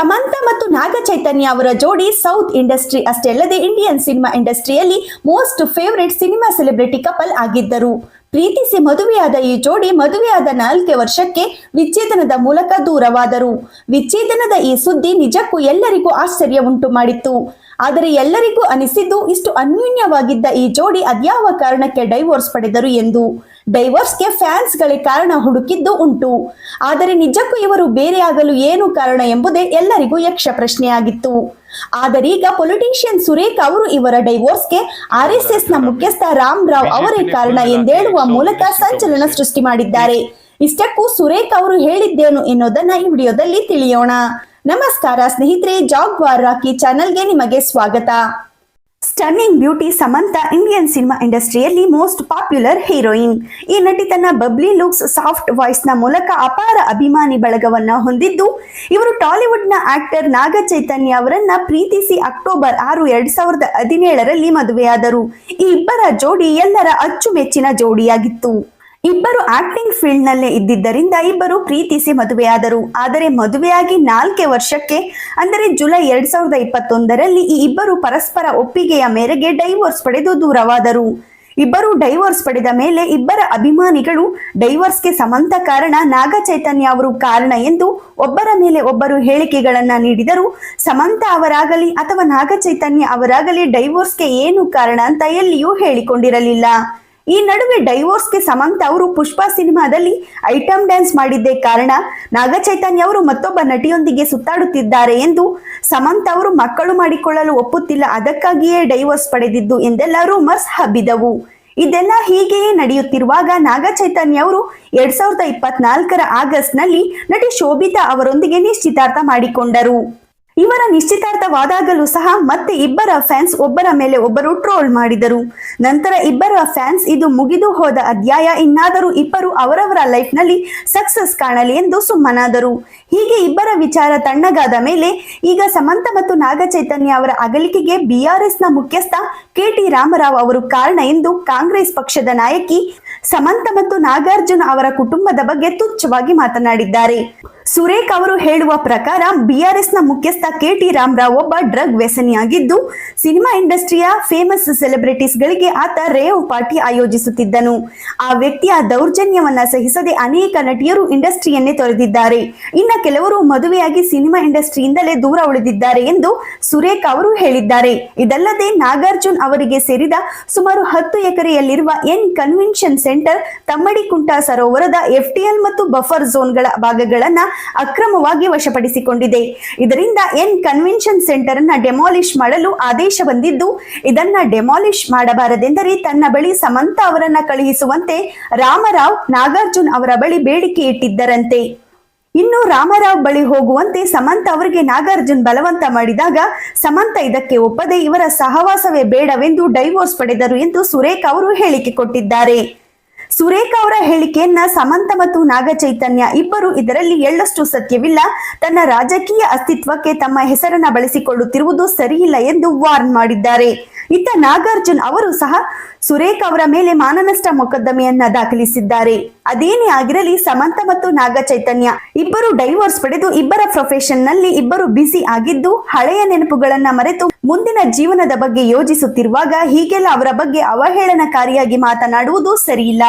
ಸಮಂತ ಮತ್ತು ನಾಗ ಚೈತನ್ಯ ಅವರ ಜೋಡಿ ಸೌತ್ ಇಂಡಸ್ಟ್ರಿ ಅಷ್ಟೇ ಅಲ್ಲದೆ ಇಂಡಿಯನ್ ಸಿನಿಮಾ ಇಂಡಸ್ಟ್ರಿಯಲ್ಲಿ most favourite cinema celebrity couple ಆಗಿದ್ದರು. ಪ್ರೀತಿಸಿ ಮದುವೆಯಾದ ಈ ಜೋಡಿ ಮದುವೆಯಾದ ನಾಲ್ಕೇ ವರ್ಷಕ್ಕೆ ವಿಚ್ಛೇದನದ ಮೂಲಕ ದೂರವಾದರು. ವಿಚ್ಛೇದನದ ಈ ಸುದ್ದಿ ನಿಜಕ್ಕೂ ಎಲ್ಲರಿಗೂ ಆಶ್ಚರ್ಯ ಉಂಟು ಮಾಡಿತ್ತು. ಆದರೆ ಎಲ್ಲರಿಗೂ ಅನಿಸಿದ್ದು ಇಷ್ಟು ಅನ್ಯೂನ್ಯವಾಗಿದ್ದ ಈ ಜೋಡಿ ಅದ್ಯಾವ ಕಾರಣಕ್ಕೆ ಡೈವೋರ್ಸ್ ಪಡೆದರು ಎಂದು. ಡೈವೋರ್ಸ್ಗೆ ಫ್ಯಾನ್ಸ್ಗಳೇ ಕಾರಣ ಹುಡುಕಿದ್ದು ಉಂಟು. ಆದರೆ ನಿಜಕ್ಕೂ ಇವರು ಬೇರೆಯಾಗಲು ಏನು ಕಾರಣ ಎಂಬುದೇ ಎಲ್ಲರಿಗೂ ಯಕ್ಷ ಪ್ರಶ್ನೆಯಾಗಿತ್ತು. ಆದರೀಗ ಪೊಲಿಟಿಷಿಯನ್ ಸುರೇಖ ಅವರು ಇವರ ಡೈವೋರ್ಸ್ಗೆ ಆರ್ ಎಸ್ ಎಸ್ನ ಮುಖ್ಯಸ್ಥ ರಾಮ್ ರಾವ್ ಅವರೇ ಕಾರಣ ಎಂದೇಳುವ ಮೂಲಕ ಸಂಚಲನ ಸೃಷ್ಟಿ ಮಾಡಿದ್ದಾರೆ. ಇಷ್ಟಕ್ಕೂ ಸುರೇಖ್ ಅವರು ಹೇಳಿದ್ದೇನು ಎನ್ನುವುದನ್ನ ಈ ವಿಡಿಯೋದಲ್ಲಿ ತಿಳಿಯೋಣ. ನಮಸ್ಕಾರ ಸ್ನೇಹಿತರೆ ಜಾಗ್ವಾರ್ ರಾಕಿ ಚಾನೆಲ್ಗೆ ನಿಮಗೆ ಸ್ವಾಗತ. Stunning beauty Samantha Indian cinema ಇಂಡಸ್ಟ್ರಿಯಲ್ಲಿ ಮೋಸ್ಟ್ ಪಾಪ್ಯುಲರ್ ಹೀರೋಯಿನ್. ಈ ನಟಿ ತನ್ನ ಬಬ್ಲಿ ಲುಕ್ಸ್, ಸಾಫ್ಟ್ ವಾಯ್ಸ್ನ ಮೂಲಕ ಅಪಾರ ಅಭಿಮಾನಿ ಬಳಗವನ್ನ ಹೊಂದಿದ್ದು, ಇವರು ಟಾಲಿವುಡ್ನ ಆಕ್ಟರ್ ನಾಗ ಚೈತನ್ಯ ಅವರನ್ನ ಪ್ರೀತಿಸಿ ಅಕ್ಟೋಬರ್ ಆರು ಎರಡ್ ಸಾವಿರದ ಹದಿನೇಳರಲ್ಲಿ ಮದುವೆಯಾದರು. ಈ ಇಬ್ಬರ ಜೋಡಿ ಎಲ್ಲರ ಅಚ್ಚುಮೆಚ್ಚಿನ ಜೋಡಿಯಾಗಿತ್ತು. ಇಬ್ಬರು ಆಕ್ಟಿಂಗ್ ಫೀಲ್ಡ್ ನಲ್ಲೇ ಇದ್ದಿದ್ದರಿಂದ ಇಬ್ಬರು ಪ್ರೀತಿಸಿ ಮದುವೆಯಾದರು. ಆದರೆ ಮದುವೆಯಾಗಿ ನಾಲ್ಕೇ ವರ್ಷಕ್ಕೆ, ಅಂದರೆ ಜುಲೈ ಎರಡ್ ಸಾವಿರದ ಇಪ್ಪತ್ತೊಂದರಲ್ಲಿ ಈ ಇಬ್ಬರು ಪರಸ್ಪರ ಒಪ್ಪಿಗೆಯ ಮೇರೆಗೆ ಡೈವೋರ್ಸ್ ಪಡೆದು ದೂರವಾದರು. ಇಬ್ಬರು ಡೈವೋರ್ಸ್ ಪಡೆದ ಮೇಲೆ ಇಬ್ಬರ ಅಭಿಮಾನಿಗಳು ಡೈವೋರ್ಸ್ಗೆ ಸಮಂತ ಕಾರಣ ನಾಗ ಚೈತನ್ಯ ಅವರು ಕಾರಣ ಎಂದು ಒಬ್ಬರ ಮೇಲೆ ಒಬ್ಬರು ಹೇಳಿಕೆಗಳನ್ನ ನೀಡಿದರು ಸಮಂತ ಅವರಾಗಲಿ ಅಥವಾ ನಾಗ ಚೈತನ್ಯ ಅವರಾಗಲಿ ಡೈವೋರ್ಸ್ಗೆ ಏನು ಕಾರಣ ಅಂತ ಎಲ್ಲಿಯೂ ಹೇಳಿಕೊಂಡಿರಲಿಲ್ಲ. ಈ ನಡುವೆ ಡೈವೋರ್ಸ್ಗೆ ಸಮಂತ ಅವರು ಪುಷ್ಪಾ ಸಿನಿಮಾದಲ್ಲಿ ಐಟಮ್ ಡ್ಯಾನ್ಸ್ ಮಾಡಿದ್ದೇ ಕಾರಣ ನಾಗ ಚೈತನ್ಯ ಅವರು ಮತ್ತೊಬ್ಬ ನಟಿಯೊಂದಿಗೆ ಸುತ್ತಾಡುತ್ತಿದ್ದಾರೆ ಎಂದು ಸಮಂತ ಅವರು ಮಕ್ಕಳು ಮಾಡಿಕೊಳ್ಳಲು ಒಪ್ಪುತ್ತಿಲ್ಲ. ಅದಕ್ಕಾಗಿಯೇ ಡೈವೋರ್ಸ್ ಪಡೆದಿದ್ದು ಎಂದೆಲ್ಲ ರೂಮರ್ಸ್ ಹಬ್ಬಿದವು. ಇದೆಲ್ಲ ಹೀಗೆಯೇ ನಡೆಯುತ್ತಿರುವಾಗ ನಾಗ ಚೈತನ್ಯ ಅವರು ಎರಡ್ ಸಾವಿರದ ಇಪ್ಪತ್ನಾಲ್ಕರ ಆಗಸ್ಟ್ನಲ್ಲಿ ನಟಿ ಶೋಭಿತಾ ಅವರೊಂದಿಗೆ ನಿಶ್ಚಿತಾರ್ಥ ಮಾಡಿಕೊಂಡರು. ಇವರ ನಿಶ್ಚಿತಾರ್ಥವಾದಾಗಲೂ ಸಹ ಮತ್ತೆ ಇಬ್ಬರ ಫ್ಯಾನ್ಸ್ ಒಬ್ಬರ ಮೇಲೆ ಒಬ್ಬರು ಟ್ರೋಲ್ ಮಾಡಿದರು. ನಂತರ ಇಬ್ಬರ ಫ್ಯಾನ್ಸ್ ಇದು ಮುಗಿದು ಹೋದ ಅಧ್ಯಾಯ ಇನ್ನಾದರೂ ಇಬ್ಬರು ಅವರವರ ಲೈಫ್ನಲ್ಲಿ ಸಕ್ಸಸ್ ಕಾಣಲಿ ಎಂದು ಸುಮ್ಮನಾದರು. ಹೀಗೆ ಇಬ್ಬರ ವಿಚಾರ ತಣ್ಣಗಾದ ಮೇಲೆ ಈಗ ಸಮಂತ ಮತ್ತು ನಾಗಚೈತನ್ಯ ಅವರ ಅಗಲಿಕೆಗೆ ಬಿಆರ್ಎಸ್ನ ಮುಖ್ಯಸ್ಥ ಕೆಟಿ ರಾಮರಾವ್ ಅವರು ಕಾರಣ ಎಂದು ಕಾಂಗ್ರೆಸ್ ಪಕ್ಷದ ನಾಯಕಿ ಸಮಂತ ಮತ್ತು ನಾಗಾರ್ಜುನ ಅವರ ಕುಟುಂಬದ ಬಗ್ಗೆ ತುಚ್ಛವಾಗಿ ಮಾತನಾಡಿದ್ದಾರೆ. ಸುರೇಖ್ ಅವರು ಹೇಳುವ ಪ್ರಕಾರ ಬಿಆರ್ಎಸ್ನ ಮುಖ್ಯಸ್ಥ ಕೆ ಟಿ ರಾಮರಾವ್ ಒಬ್ಬ ಡ್ರಗ್ ವ್ಯಸನಿಯಾಗಿದ್ದು, ಸಿನಿಮಾ ಇಂಡಸ್ಟ್ರಿಯ ಫೇಮಸ್ ಸೆಲೆಬ್ರಿಟೀಸ್ಗಳಿಗೆ ಆತ ರೇವ್ ಪಾರ್ಟಿ ಆಯೋಜಿಸುತ್ತಿದ್ದನು. ಆ ವ್ಯಕ್ತಿಯ ದೌರ್ಜನ್ಯವನ್ನ ಸಹಿಸದೆ ಅನೇಕ ನಟಿಯರು ಇಂಡಸ್ಟ್ರಿಯನ್ನೇ ತೊರೆದಿದ್ದಾರೆ. ಇನ್ನು ಕೆಲವರು ಮದುವೆಯಾಗಿ ಸಿನಿಮಾ ಇಂಡಸ್ಟ್ರಿಯಿಂದಲೇ ದೂರ ಉಳಿದಿದ್ದಾರೆ ಎಂದು ಸುರೇಖ್ ಅವರು ಹೇಳಿದ್ದಾರೆ. ಇದಲ್ಲದೆ ನಾಗಾರ್ಜುನ್ ಅವರಿಗೆ ಸೇರಿದ ಸುಮಾರು ಹತ್ತು ಎಕರೆಯಲ್ಲಿರುವ ಎನ್ ಕನ್ವೆನ್ಷನ್ ಸೆಂಟರ್ ತಮ್ಮಡಿಕುಂಟ ಸರೋವರದ ಎಫ್ಟಿಎಲ್ ಮತ್ತು ಬಫರ್ ಝೋನ್ಗಳ ಭಾಗಗಳನ್ನ ಅಕ್ರಮವಾಗಿ ವಶಪಡಿಸಿಕೊಂಡಿದೆ. ಇದರಿಂದ ಎನ್ ಕನ್ವೆನ್ಷನ್ ಸೆಂಟರ್ ಅನ್ನ ಡೆಮಾಲಿಷ್ ಮಾಡಲು ಆದೇಶ ಬಂದಿದ್ದು, ಇದನ್ನ ಡೆಮಾಲಿಷ್ ಮಾಡಬಾರದೆಂದರೆ ತನ್ನ ಬಳಿ ಸಮಂತ ಅವರನ್ನ ಕಳುಹಿಸುವಂತೆ ರಾಮರಾವ್ ನಾಗಾರ್ಜುನ್ ಅವರ ಬಳಿ ಬೇಡಿಕೆ ಇಟ್ಟಿದ್ದರಂತೆ. ಇನ್ನು ರಾಮರಾವ್ ಬಳಿ ಹೋಗುವಂತೆ ಸಮಂತ ಅವರಿಗೆ ನಾಗಾರ್ಜುನ್ ಬಲವಂತ ಮಾಡಿದಾಗ ಸಮಂತ ಇದಕ್ಕೆ ಒಪ್ಪದೆ ಇವರ ಸಹವಾಸವೇ ಬೇಡವೆಂದು ಡೈವೋರ್ಸ್ ಪಡೆದರು ಎಂದು ಸುರೇಖ ಅವರು ಹೇಳಿಕೆ ಕೊಟ್ಟಿದ್ದಾರೆ. ಸುರೇಖ ಅವರ ಹೇಳಿಕೆಯನ್ನ ಸಮಂತ ಮತ್ತು ನಾಗಚೈತನ್ಯ ಇಬ್ಬರು ಇದರಲ್ಲಿ ಎಳ್ಳಷ್ಟು ಸತ್ಯವಿಲ್ಲ. ತನ್ನ ರಾಜಕೀಯ ಅಸ್ತಿತ್ವಕ್ಕೆ ತಮ್ಮ ಹೆಸರನ್ನ ಬಳಸಿಕೊಳ್ಳುತ್ತಿರುವುದು ಸರಿಯಿಲ್ಲ ಎಂದು ವಾರ್ನ್ ಮಾಡಿದ್ದಾರೆ. ಇತ್ತ ನಾಗಾರ್ಜುನ್ ಅವರು ಸಹ ಸುರೇಖ್ ಅವರ ಮೇಲೆ ಮಾನನಷ್ಟ ಮೊಕದ್ದಮೆಯನ್ನ ದಾಖಲಿಸಿದ್ದಾರೆ. ಅದೇನೇ ಆಗಿರಲಿ, ಸಮಂತ ಮತ್ತು ನಾಗ ಚೈತನ್ಯ ಇಬ್ಬರು ಡೈವೋರ್ಸ್ ಪಡೆದು ಇಬ್ಬರ ಪ್ರೊಫೆಷನ್ನಲ್ಲಿ ಇಬ್ಬರು ಬ್ಯುಸಿ ಆಗಿದ್ದು, ಹಳೆಯ ನೆನಪುಗಳನ್ನ ಮರೆತು ಮುಂದಿನ ಜೀವನದ ಬಗ್ಗೆ ಯೋಜಿಸುತ್ತಿರುವಾಗ ಹೀಗೆಲ್ಲ ಅವರ ಬಗ್ಗೆ ಅವಹೇಳನಕಾರಿಯಾಗಿ ಮಾತನಾಡುವುದು ಸರಿಯಿಲ್ಲ.